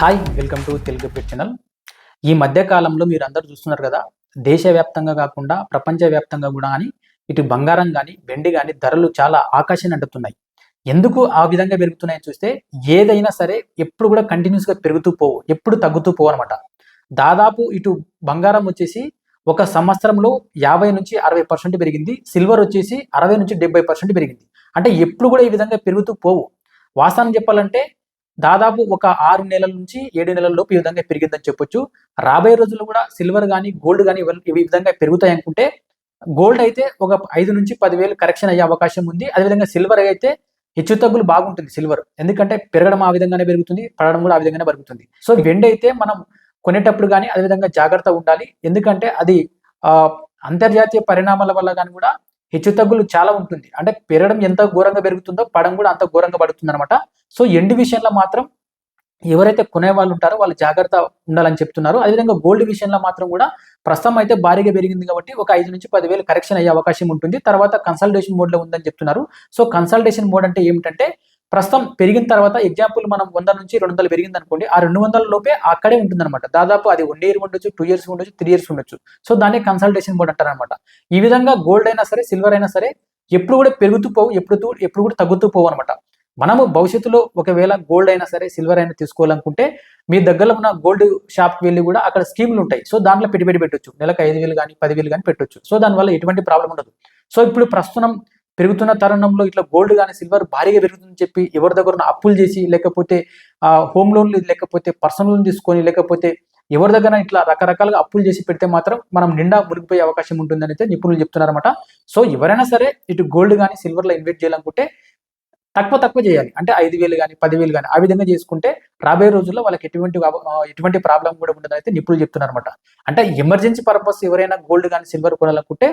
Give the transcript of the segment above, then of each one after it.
Hi welcome to Telugu pit channel ఈ మధ్య కాలంలో మీరు అందరూ చూస్తున్నారు కదా దేశవ్యాప్తంగా కాకుండా ప్రపంచవ్యాప్తంగా కూడా కానీ ఇటు బంగారం కానీ వెండి కానీ ధరలు చాలా ఆకాశాన్ని అంటుతున్నాయి. ఎందుకు ఆ విధంగా పెరుగుతున్నాయని చూస్తే ఏదైనా సరే ఎప్పుడు కూడా కంటిన్యూస్గా పెరుగుతూ పోవు ఎప్పుడు తగ్గుతూ పోవు అనమాట దాదాపు ఇటు బంగారం వచ్చేసి ఒక సంవత్సరంలో యాభై నుంచి అరవై పర్సెంట్ పెరిగింది సిల్వర్ వచ్చేసి అరవై నుంచి డెబ్బై పర్సెంట్ పెరిగింది. అంటే ఎప్పుడు కూడా ఈ విధంగా పెరుగుతూ పోవు. వాస్తవం చెప్పాలంటే దాదాపు ఒక ఆరు నెలల నుంచి ఏడు నెలల లోపు ఈ విధంగా పెరిగిందని చెప్పొచ్చు. రాబోయే రోజుల్లో కూడా సిల్వర్ కానీ గోల్డ్ కానీ ఈ విధంగా పెరుగుతాయి అనుకుంటే గోల్డ్ అయితే ఒక ఐదు నుంచి పదివేలు కరెక్షన్ అయ్యే అవకాశం ఉంది. అదేవిధంగా సిల్వర్ అయితే హెచ్చు తగ్గులు బాగుంటుంది సిల్వర్. ఎందుకంటే పెరగడం ఆ విధంగానే పెరుగుతుంది పడడం కూడా ఆ విధంగానే పెరుగుతుంది. సో వెండి అయితే మనం కొనేటప్పుడు కానీ అదేవిధంగా జాగ్రత్త ఉండాలి. ఎందుకంటే అది ఆ, అంతర్జాతీయ పరిణామాల వల్ల కానీ కూడా హెచ్చు తగ్గులు చాలా ఉంటుంది. అంటే పెరగడం ఎంత ఘోరంగా పెరుగుతుందో పడడం కూడా అంత ఘోరంగా పడుతుంది అనమాట సో ఎండ్ విషయంలో మాత్రం ఎవరైతే కొనే వాళ్ళు ఉంటారో వాళ్ళు జాగ్రత్త ఉండాలని చెప్తున్నారు. అదేవిధంగా గోల్డ్ విషయంలో మాత్రం కూడా ప్రస్తుతం అయితే భారీగా పెరిగింది కాబట్టి ఒక ఐదు నుంచి పదివేలు కరెక్షన్ అయ్యే అవకాశం ఉంటుంది. తర్వాత కన్సల్టేషన్ మోడ్లో ఉందని చెప్తున్నారు. సో కన్సల్టేషన్ మోడ్ అంటే ఏమిటంటే ప్రస్తుతం పెరిగిన తర్వాత ఎగ్జాంపుల్ మనం వంద నుంచి రెండు వందలు పెరిగింది అనుకోండి ఆ రెండు వందల లోపే అక్కడే ఉంటుందన్నమాట. దాదాపు అది వన్ ఇయర్ ఉండొచ్చు టూ ఇయర్స్ ఉండొచ్చు త్రీ ఇయర్స్ ఉండొచ్చు. సో దాన్ని కన్సల్టేషన్ బోర్డ్ అంటారనమాట ఈ విధంగా గోల్డ్ అయినా సరే సిల్వర్ అయినా సరే ఎప్పుడు కూడా పెరుగుతూ పోవు ఎప్పుడు ఎప్పుడు కూడా తగ్గుతూ పోవు అనమాట మనము భవిష్యత్తులో ఒకవేళ గోల్డ్ అయినా సరే సిల్వర్ అయినా తీసుకోవాలనుకుంటే మీ దగ్గరలో ఉన్న గోల్డ్ షాప్కి వెళ్ళి కూడా అక్కడ స్కీములు ఉంటాయి. సో దాంట్లో పెట్టుబడి పెట్టొచ్చు. నెలకు ఐదు వేలు కానీ పదివేలు కానీ పెట్టొచ్చు. సో దానివల్ల ఎటువంటి ప్రాబ్లం ఉండదు. సో ఇప్పుడు ప్రస్తుతం పెరుగుతున్న తరుణంలో ఇట్లా గోల్డ్ కానీ సిల్వర్ భారీగా పెరుగుతుందని చెప్పి ఎవరి దగ్గర ఉన్న అప్పులు చేసి లేకపోతే హోమ్ లోన్లు లేకపోతే పర్సనల్ లోన్ తీసుకొని లేకపోతే ఎవరి దగ్గర ఇట్లా రకరకాలుగా అప్పులు చేసి పెడితే మాత్రం మనం నిండా మురిగిపోయే అవకాశం ఉంటుందని అయితే నిపుణులు చెప్తున్నారన్నమాట. సో ఎవరైనా సరే ఇటు గోల్డ్ కానీ సిల్వర్లో ఇన్వెస్ట్ చేయాలనుకుంటే తక్కువ తక్కువ చేయాలి. అంటే ఐదు వేలు కానీ పదివేలు కానీ ఆ విధంగా చేసుకుంటే రాబోయే రోజుల్లో వాళ్ళకి ఎటువంటి ఎటువంటి ప్రాబ్లం కూడా ఉండదని అయితే నిపుణులు చెప్తున్నారు అనమాట అంటే ఎమర్జెన్సీ పర్పస్ ఎవరైనా గోల్డ్ కానీ సిల్వర్ కొనాలనుకుంటే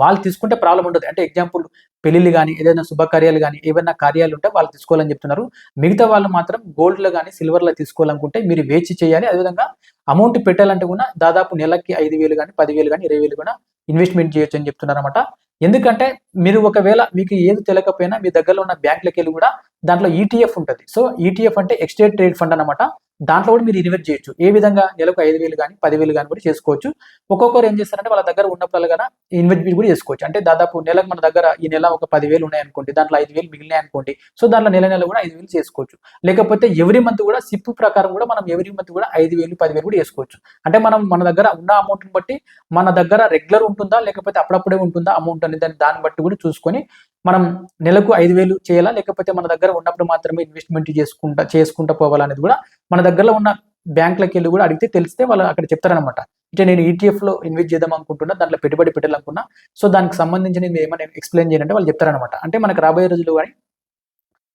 వాళ్ళు తీసుకుంటే ప్రాబ్లం ఉండదు. అంటే ఎగ్జాంపుల్ పెళ్ళిళ్ళు కానీ ఏదైనా శుభకార్యాలు కానీ ఏవైనా కార్యాలు ఉంటే వాళ్ళు తీసుకోవాలని చెప్తున్నారు. మిగతా వాళ్ళు మాత్రం గోల్డ్లో కానీ సిల్వర్లో తీసుకోవాలనుకుంటే మీరు వేచి చేయాలి. అదేవిధంగా అమౌంట్ పెట్టాలంటే కూడా దాదాపు నెలకి ఐదు వేలు కానీ పదివేలు కానీ ఇరవై వేలు కూడా ఇన్వెస్ట్మెంట్ చేయొచ్చు అని చెప్తున్నారు అనమాట ఎందుకంటే మీరు ఒకవేళ మీకు ఏది తెలియకపోయినా మీ దగ్గరలో ఉన్న బ్యాంకులకి వెళ్ళి కూడా దాంట్లో ఈటీఎఫ్ ఉంటుంది. సో ఈటీఎఫ్ అంటే ఎక్స్టేట్ ట్రేడ్ ఫండ్ అనమాట దాంట్లో కూడా మీరు ఇన్వెస్ట్ చేయొచ్చు. ఏ విధంగా? నెలకు ఐదు వేలు కానీ పదివేలు కానీ కూడా చేసుకోవచ్చు. ఒక్కొక్కరు ఏం చేస్తారంటే వాళ్ళ దగ్గర ఉన్నప్పుడు కానీ ఇన్వెస్ట్మెంట్ కూడా చేసుకోవచ్చు. అంటే దాదాపు నెలకు మన దగ్గర ఈ నెల ఒక పదివేలు ఉన్నాయనుకోండి దాంట్లో ఐదు వేలు మిగిలినాయి అనుకోండి సో దాంట్లో నెల నెల కూడా ఐదు వేలు చేసుకోవచ్చు. లేకపోతే ఎవ్రీ మంత్ కూడా సిప్ ప్రకారం కూడా మనం ఎవ్రీ మంత్ కూడా ఐదు వేలు పదివేలు కూడా చేసుకోవచ్చు. అంటే మనం మన దగ్గర ఉన్న అమౌంట్ని బట్టి మన దగ్గర రెగ్యులర్ ఉంటుందా? లేకపోతే అప్పుడప్పుడే ఉంటుందా అమౌంట్ అనేది? దాన్ని దాన్ని బట్టి కూడా చూసుకొని మనం నెలకు ఐదు వేలు చేయాలా? లేకపోతే మన దగ్గర ఉన్నప్పుడు మాత్రమే ఇన్వెస్ట్మెంట్ చేసుకుంటా చేసుకుంటా పోవాలనేది కూడా మన దగ్గరలో ఉన్న బ్యాంకులకి వెళ్ళి కూడా అడిగితే తెలిస్తే వాళ్ళు అక్కడ చెప్తారనమాట అంటే నేను ఈటీఎఫ్లో లో ఇన్వెస్ట్ చేద్దాం అనుకుంటున్నా దాంట్లో పెట్టుబడి పెట్టాలనుకున్నా సో దానికి సంబంధించి నేను ఏమైనా ఎక్స్ప్లెయిన్ చేయాలంటే వాళ్ళు చెప్తారనమాట అంటే మనకు రాబోయే రోజులు కానీ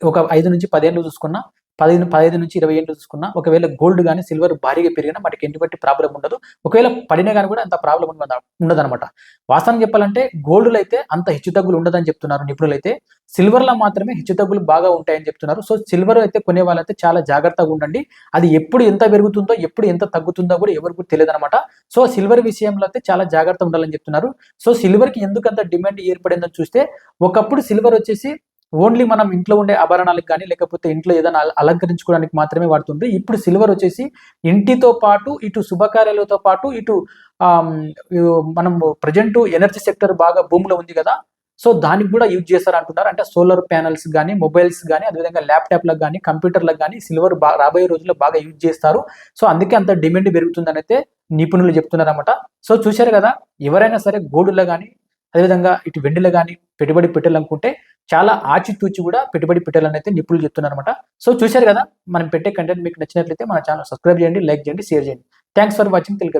ఒక ఐదు నుంచి పదేళ్ళు చూసుకున్నా పదిహేను పదిహేను నుంచి ఇరవై ఏళ్ళు చూసుకున్నా ఒకవేళ గోల్డ్ కానీ సిల్వర్ భారీగా పెరిగినా మనకి ఎటువంటి ప్రాబ్లం ఉండదు. ఒకవేళ పడినా కానీ కూడా అంత ప్రాబ్లం ఉండదు అనమాట వాస్తవం చెప్పాలంటే గోల్డ్లో అయితే అంత హెచ్చుతగ్గులు ఉండదని చెప్తున్నారు నిపుణులు అయితే. సిల్వర్లో మాత్రమే హెచ్చుతగ్గులు బాగా ఉంటాయని చెప్తున్నారు. సో సిల్వర్ అయితే కొనే వాళ్ళైతే చాలా జాగ్రత్తగా ఉండండి. అది ఎప్పుడు ఎంత పెరుగుతుందో ఎప్పుడు ఎంత తగ్గుతుందో కూడా ఎవరికి తెలియదు అనమాట సో సిల్వర్ విషయంలో అయితే చాలా జాగ్రత్త ఉండాలని చెప్తున్నారు. సో సిల్వర్కి ఎందుకంత డిమాండ్ ఏర్పడిందని చూస్తే ఒకప్పుడు సిల్వర్ వచ్చేసి ఓన్లీ మనం ఇంట్లో ఉండే ఆభరణాలకు కానీ లేకపోతే ఇంట్లో ఏదైనా అలంకరించుకోవడానికి మాత్రమే వాడుతుంది ఇప్పుడు సిల్వర్ వచ్చేసి ఇంటితో పాటు ఇటు శుభకార్యాలతో పాటు ఇటు మనం ప్రజెంట్ ఎనర్జీ సెక్టర్ బాగా భూమిలో ఉంది కదా సో దానికి కూడా యూజ్ చేస్తారు అంటున్నారు. అంటే సోలార్ ప్యానల్స్ కానీ మొబైల్స్ కానీ అదేవిధంగా ల్యాప్టాప్లకు కానీ కంప్యూటర్లకు కానీ సిల్వర్ బా రాబోయే రోజుల్లో బాగా యూజ్ చేస్తారు. సో అందుకే అంత డిమాండ్ పెరుగుతుందని అయితే నిపుణులు చెప్తున్నారు అనమాట సో చూశారు కదా ఎవరైనా సరే గోల్డ్లో కానీ అదేవిధంగా ఇటు వెండిలో కానీ పెట్టుబడి పెట్టాలనుకుంటే చాలా ఆచితూచి కూడా పెట్టుబడి పెట్టాలని అయితే నిపుణులు చెప్తున్నారు అనమాట సో చూశారు కదా మనం పెట్టే కంటెంట్ మీకు నచ్చినట్లయితే మన ఛానల్ సబ్స్క్రైబ్ చేయండి లైక్ చేయండి షేర్ చేయండి. Thanks for watching Telugu